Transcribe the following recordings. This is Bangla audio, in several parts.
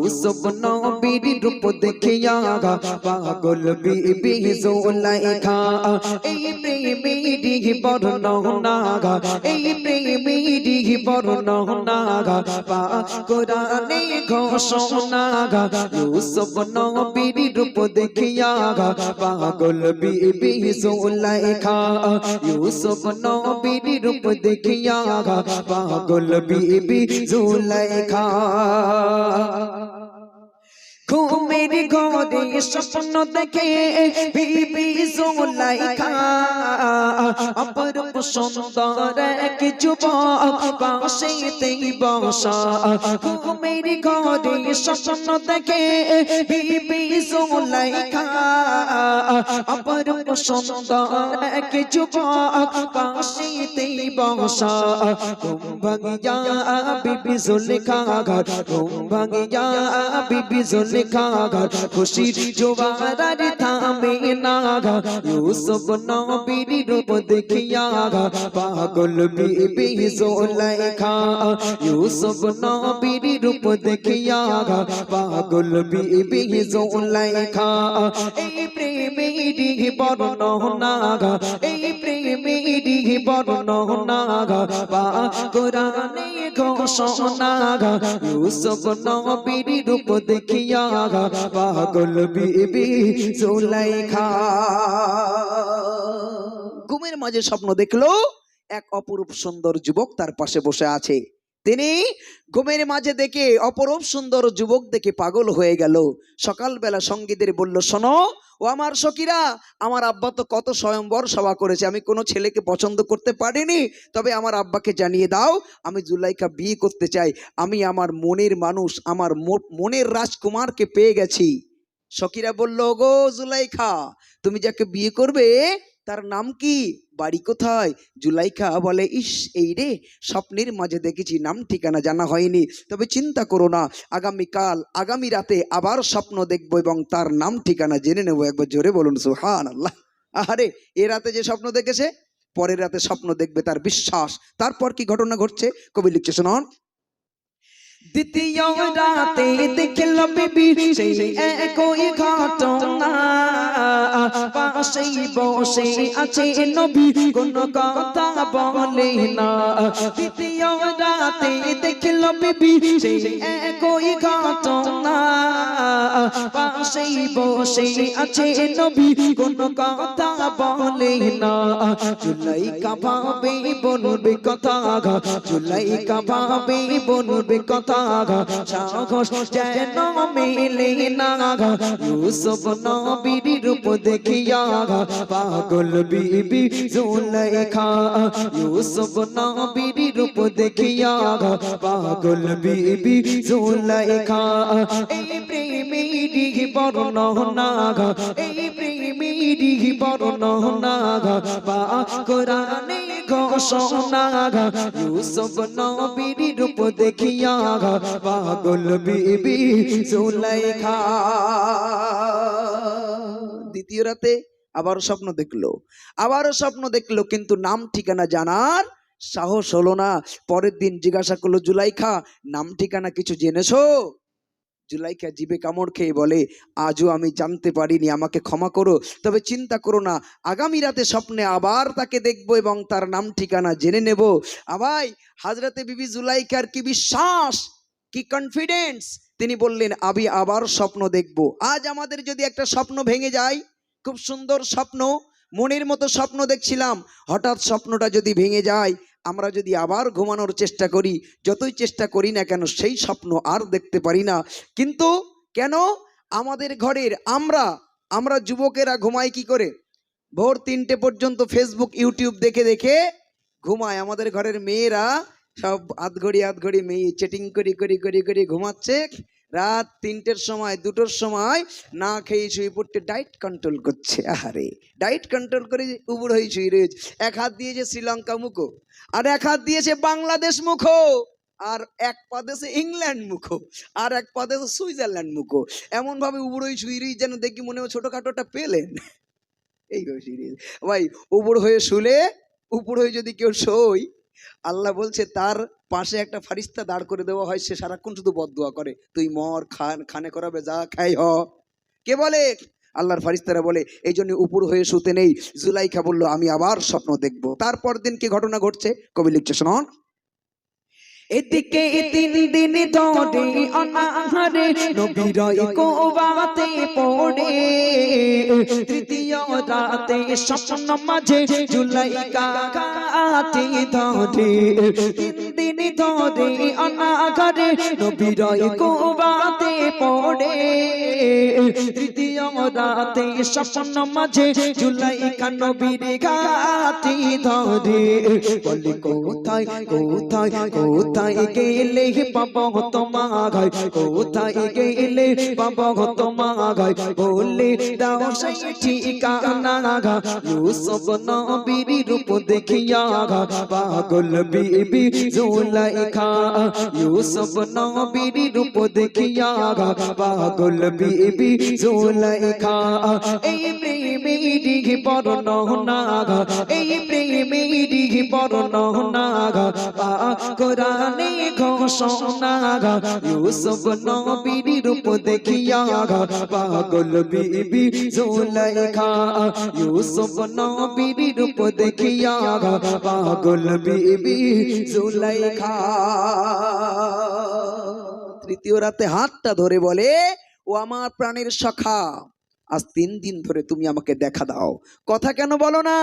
ইউসুফ নবীর রূপ দেখিয়া পাগল বিবি জুলাইখা এই প্রেমেরই বর্ণনা এই প্রেমেরই বর্ণনা পা কোরআনে ঘোষণা ইউসুফ নবীর রূপ দেখিয়া পাগল বিবি জুলাইখা ইউসুফ নবীর রূপ দেখিয়া পাগল বিবি জুলাইখা ঘুমের ঘরে স্বপ্ন দেখে বিবি জুলাইখা অপরূপ সুন্দর এক যুবক পাশেতেই বসা ঘুমের ঘরে স্বপ্ন দেখে বিবি জুলাইখা অপরূপ সুন্দর এক যুবক পাশেতেই বসা ঘুম ভাঙিয়া বিবি জুলেখা ঘুম ভাঙিয়া বিবি জুলেখা খুশির জোয়ার থামে না ইউসুফ নবীর রূপ দেখিয়া পাগল বিবি জুলেখা ইউসুফ নবীর রূপ দেখিয়া পাগল বিবি জুলেখা এই প্রেমেরই বর্ণনা এই প্রেমেরই বর্ণনা পা কোরআনে ঘোষণা ইউসুফ নবীর রূপ পাগল বিবি জুলাইখা। ঘুমের মাঝে স্বপ্ন দেখল, এক অপরূপ সুন্দর যুবক তার পাশে বসে আছে। তিনি ঘুমের মাঝে দেখে অপরূপ সুন্দর যুবক দেখে পাগল হয়ে গেল। সকালবেলা সঙ্গীদের বলল, শোনো, ও আমার সখীরা, আমার আব্বা তো কত স্বয়ংবর সভা করেছে। আমি কোনো ছেলেকে পছন্দ করতে পারিনি। তবে আমার আব্বাকে জানিয়ে দাও, আমি জুলাইকা বিয়ে করতে চাই। আমি আমার মনের মানুষ, আমার মনের রাজকুমারকে পেয়ে গেছি। সখীরা বলল গো জুলাইখা, তুমি যাকে বিয়ে করবে, তার নাম কি? বাড়ি কোথায়? জুলাইখা বলে, ইস, এই রে, স্বপ্নের মাঝে দেখেছি, নাম ঠিকানা জানা হয়নি। তবে চিন্তা করো না, আগামীকাল, আগামী রাতে আবার স্বপ্ন দেখব এবং তার নাম ঠিকানা জেনে নেব একবার। জোরে বলুন সুহান আল্লাহ আরে এ রাতে যে স্বপ্ন দেখেছে, পরের রাতে স্বপ্ন দেখবে তার বিশ্বাস। তারপর কি ঘটনা ঘটছে? কবি লিখছে, শোনান দ্বিতীয় রাতে দেখল বিবি সেই একই ঘটনা। পাশেই বসে আছে নবী, কোন কথা বলে না। দ্বিতীয় রাতে দেখল বিবি সেই একই ঘটনা। পাশেই বসে আছে নবী, কোন কথা বলে না। জুলাই কাবাবে বলবে কথা জুলাই কাবাবে বলবে কথা সাহস যেন মেলে না ইউসুফ নবীর রূপ দেখিয়া পাগল বিবি জুলাইখা ইউসুফ নবীর রূপ দেখিয়া পাগল বিবি জুলাইখা এই রূপ দেখিয়া পাগল বিবি দ্বিতীয় রাতে আবার স্বপ্ন দেখল। আবারও স্বপ্ন দেখল। কিন্তু নাম ঠিকানা জানার সাহস হলো না। পরের দিন জিজ্ঞাসা করল, জুলাইখা, নাম ঠিকানা কিছু জেনেছো? জুলাইখা জিবে কামড় খেয়ে বলে, আজও আমি জানতে পারিনি, আমাকে ক্ষমা করো। তবে চিন্তা করো না, আগামী রাতে স্বপ্নে আবার তাকে দেখব এবং তার নাম ঠিকানা জেনে নেব। আবাই হাজরাতে বিবি জুলাইখার কি বিশ্বাস, কি কনফিডেন্স তিনি বললেন, আমি আবার স্বপ্ন দেখব। আজ আমাদের যদি একটা স্বপ্ন ভেঙে যায়, খুব সুন্দর স্বপ্ন, মনের মতো স্বপ্ন দেখছিলাম, হঠাৎ স্বপ্নটা যদি ভেঙে যায় আমরা যদি আবার ঘুমানোর চেষ্টা করি, যতই চেষ্টা করি না কেন, সেই স্বপ্ন আর দেখতে পারি না। কিন্তু কেন? আমাদের ঘরের আমরা আমরা যুবকেরা ঘুমাই কি করে? ভোর তিনটে পর্যন্ত ফেসবুক ইউটিউব দেখে দেখে ঘুমায়। আমাদের ঘরের মেয়েরা সব আধ ঘড়ি আধ ঘড়ি মেয়ে চেটিং করি করি করি করি, ঘুমাচ্ছে। রাত তিনটের সময়, দুটোর সময় না খেয়ে শুয়ে পড়তে ডায়েট কন্ট্রোল করছে। আহারে ডায়েট কন্ট্রোল করে উবুর হয়ে শুয়ে রয়েছে। এক হাত দিয়েছে শ্রীলঙ্কা মুখো, আর এক হাত দিয়েছে বাংলাদেশ মুখো, আর এক পা দেশে ইংল্যান্ড মুখো, আর এক পা দেশে সুইজারল্যান্ড মুখো। এমন ভাবে উবুড়োই শুয়ে রই যেন দেখি মনে হয় ছোটখাটোটা পেলেন। এই ভাবে শুয়ে। ভাই, উবুড় হয়ে শুলে উপর হয়ে যদি কেউ শোয় আল্লাহ বলছে, তার পাশে একটা ফারিস্তা দাঁড় করে দেওয়া হয়, সে সারাক্ষণ শুধু বদুয়া করে। তুই মর, খান, খানে করাবে, যা খাই হ। কে বলে? আল্লাহর ফারিস্তারা বলে, এই জন্য উপর হয়ে শুতে নেই। জুলাইখা বলল, আমি আবার স্বপ্ন দেখব। তারপর দিন কি ঘটনা ঘটছে? কবি লিখছে শোনন এদিকে তিন দিন ধরে অনাহারে নবীর কোবাতে পড়ে। তৃতীয় রাতে স্বপ্ন মাঝে জুলাই কাকাতে ধরে। তিন দিন ধরে অনাহারে নবীর কোবাতে পড়ে। তৃতীয় রাতে স্বপ্ন মাঝে জুলাই নবীর গাতে ধরে। বলে কোথায় কোথায় কোথায় গেলে বাবা তোমার কোথায় গেলে বাবা তোমার বলে দাও সেই ঠিকানা ইউসুফ নবীর রূপ দেখিয়া পাগল বিবি জুলাইখা ইউসুফ নবীর রূপ দেখিয়া পাগল বিবি জুলাইখা এই প্রেমেরই বর্ণনা এই প্রেমেরই বর্ণনা পা কোরআনে ইউসুফ নবীর রূপ পাগল বিবি জুলাইখা ইউসুফ নবীর রূপ পাগল বিবি জুলাইখা তৃতীয় রাতে হাতটা ধরে বলে ও আমার প্রাণের সখা আজ তিন দিন ধরে তুমি আমাকে দেখা দাও। কথা কেন বলো না?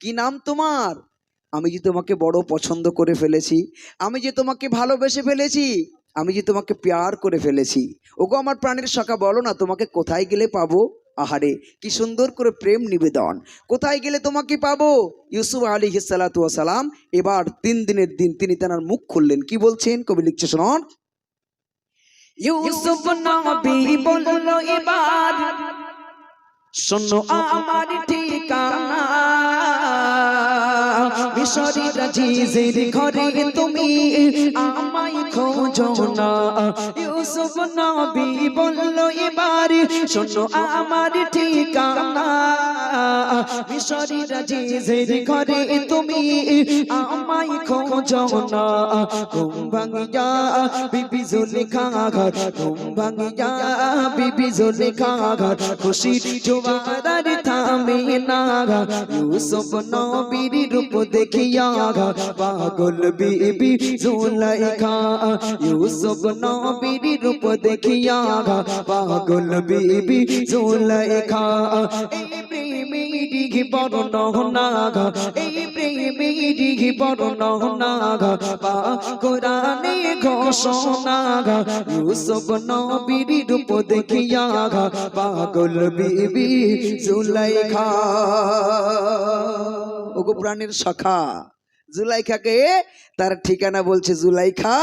কি নাম তোমার? আমি যে তোমাকে বড় পছন্দ করে ফেলেছি, আমি যে তোমাকে ভালোবেসে ফেলেছি, আমি যে তোমাকে প্যার করে ফেলেছি। ওগো আমার প্রাণের সখা বলো না তোমাকে কোথায় গেলে পাবো? আহারে, কি সুন্দর করে প্রেম নিবেদন। কোথায় গেলে তোমাকে পাবো? ইউসুফ আলী হিসালাতু সালাম এবার তিন দিনের দিন তিনি তেনার মুখ খুললেন। কি বলছেন? কবি লিখছে, শোনন। ইউসুফ শোনো আমার ঠিকানা। মিশরি রাজিজের ঘরে তুমি আমায় খোঁজো না। ইউসুফ নবী বলল, এবার শোনো আমার ঠিকানা। মিশরি রাজিজের ঘরে তুমি আমায় খোঁজো না। ঘুম ভাঙিয়া বিবি জুলেখা ঘর, ঘুম ভাঙিয়া বিবি জুলেখা ঘর, খুশির জোয়ার থামে না ইউসুফ নবীর রূপ দেখিয়া পাগল বিবি জুলাইখা, ইউসুফ নবীর রূপ দেখিয়া পাগল বিবি জুলাইখা। প্রেমেরই বর্ণনা এই প্রেমেরই কোরআনে ইউসুফ নবীর রূপ পাগল বিবি জুলাইখা। ওগো সখা, জুলাইখাকে তার ঠিকানা বলছে জুলাইখা,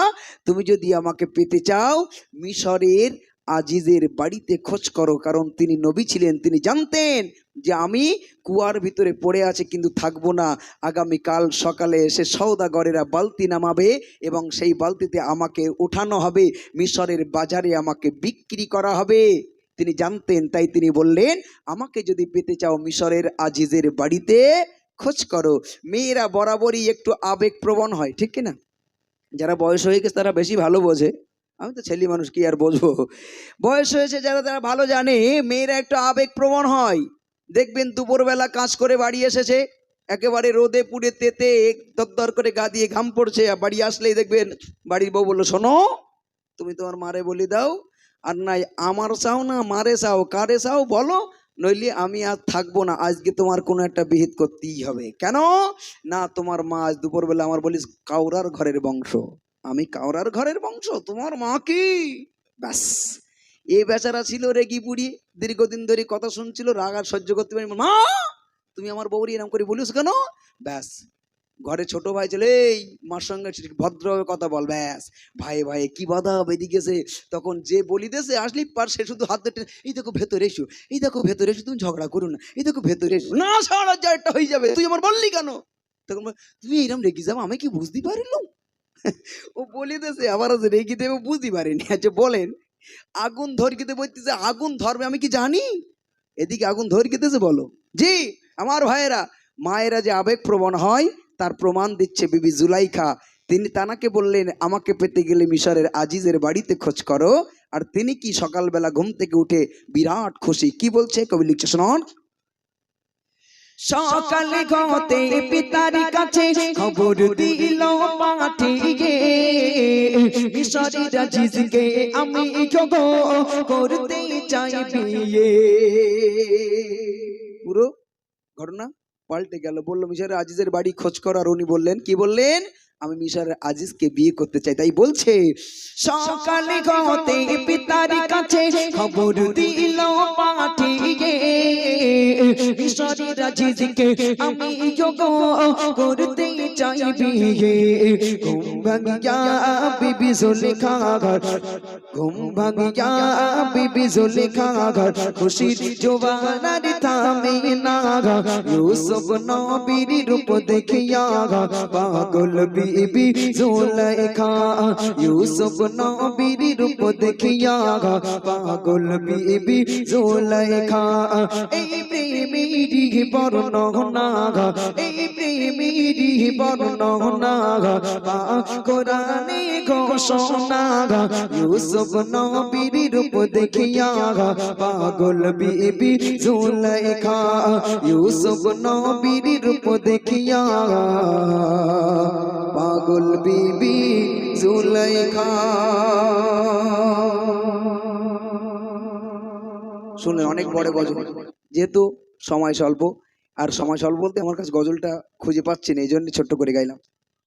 তুমি যদি আমাকে পেতে চাও মিশরের আজিজের বাড়িতে খোঁজ করো, কারণ তিনি নবী ছিলেন, তিনি জানতেন যে আমি কুয়ার ভিতরে পড়ে আছে কিন্তু থাকব না। আগামীকাল সকালে এসে সৌদাগরেরা বালতি নামাবে এবং সেই বালতিতে আমাকে উঠানো হবে, মিশরের বাজারে আমাকে বিক্রি করা হবে। তিনি জানতেন, তাই তিনি বললেন, আমাকে যদি পেতে চাও মিশরের আজিজের বাড়িতে খোঁজ করো। মেয়েরা বরাবরই একটু আবেগপ্রবণ হয়, ঠিক কি না? যারা বয়স হয়ে গেছে তারা বেশি ভালো বোঝে। আমি তো ছেলে মানুষ, কি আর বোঝবো বয়স হয়েছে যারা, তারা ভালো জানে, মেয়েরা একটু আবেগপ্রবণ হয়। দেখবেন দুপুরবেলা কাজ করে বাড়ি এসেছে, একেবারে রোদে পুড়ে তেতে দরদর করে গা দিয়ে ঘাম পড়ছে বাড়ি আসলেই দেখবেন, বাড়ির বউ বলল, শোনো, তুমি তোমার মারে বলি দাও, আর নাই আমার চাও না, মারে চাও, কারে চাও, বলো, নইলে আমি আর থাকব না, আজকে তোমার কোনো একটা বিহিত করতেই হবে। কেন? না, তোমার মা আজ দুপুরবেলা আমার বলিস, কাউরার ঘরের বংশ। আমি কাউরার ঘরের বংশ, তোমার মা কি? ব্যাস। এই বেচারা ছিল রেগি বুড়ি, দীর্ঘদিন ধরে কথা শুনছিল, রাগ আর সহ্য করতে পারি মা, তুমি আমার বউরি এরকম করে বলিস কেন? ব্যাস, ঘরে ছোট ভাই ছিল, এই মার সঙ্গে ভদ্রভাবে কথা বল, ব্যাস। ভাই ভাই, কি বাধা এদিকে সে তখন যে বলিতেছে, আসলি পার, সে শুধু হাত ধরে এই দেখো, ভেতরে এসো, এই দেখো, ভেতরে এসো, তুমি ঝগড়া করো না, এই দেখো, ভেতরে এসো। না সারা একটা হয়ে যাবে, তুই আমার বললি কেন? তখন তুমি এরকম রেগে যাব, আমি কি বুঝতে পারিলাম? ও বলিতেছে আবার আছে রেগে দেবে বুঝতে পারিনি। আচ্ছা বলেন, আগুন ধরকিতে বলতেছে আগুন ধরবে, আমি কি জানি? এদিকে আগুন ধরকিতেছে বলো। জি, আমার ভাইয়েরা, মায়েরা যে আবেগ প্রবণ হয়, তার প্রমাণ দিচ্ছে বিবি জুলাইখা। তিনি তানাকে বললেন, আমাকে পেতে গেলে মিশরের আজিজের বাড়িতে খোঁজ করো। আর তিনি কি সকালবেলা ঘুম থেকে উঠে বিরাট খুশি, কি বলছে? কবি লিখছে, শোনন সকালে গতে পিতার কাছে খবর দিল পাঠিয়ে মিশরি জিজকে আমি গো করতে চাই বিয়ে। পুরো ঘটনা পাল্টে গেল। বলল মিশরে আজিজের বাড়ি খোঁজ করার উনি বললেন, কি বললেন? আমি মিশরের আজিজকে বিয়ে করতে চাই তাই বলছে সকালে গতে পিতার কাছে খবর দিল পাঠিয়ে। মিশরি রাজিজকে আমি গো করতে চাই বিয়ে ঘুম ভাঙিয়া বিবি জুলেখা ঘর। ঘুম ভাঙিয়া বিবি জুলেখা ঘর। খুশির জোয়ানার থামে না ঘর। ইউসুফ নবীর রূপ দেখিয়া ঘর। পাগল বিবি জুলেখা ইউসুফ নবীর রূপ দেখিয়া ঘর পাগল বিবি জুলেখা এই প্রেমেরই বর্ণনা ঘর এই প্রেমেরই বর্ণনা ঘর পা কোরআনে ঘোষণা গা ইউসুফ নবীর রূপ দেখিয়া গা পাগল বিবি জুলাইখা ইউসুফ নবীর রূপ দেখিয়া গা পাগল বিবি জুলাইখা। শুনলেন অনেক বড় গজল। যেহেতু সময় স্বল্প, আর সময় স্বল্প বলতে আমার কাছে গজলটা খুঁজে পাচ্ছি না, এই জন্য ছোট্ট করে গাইলাম।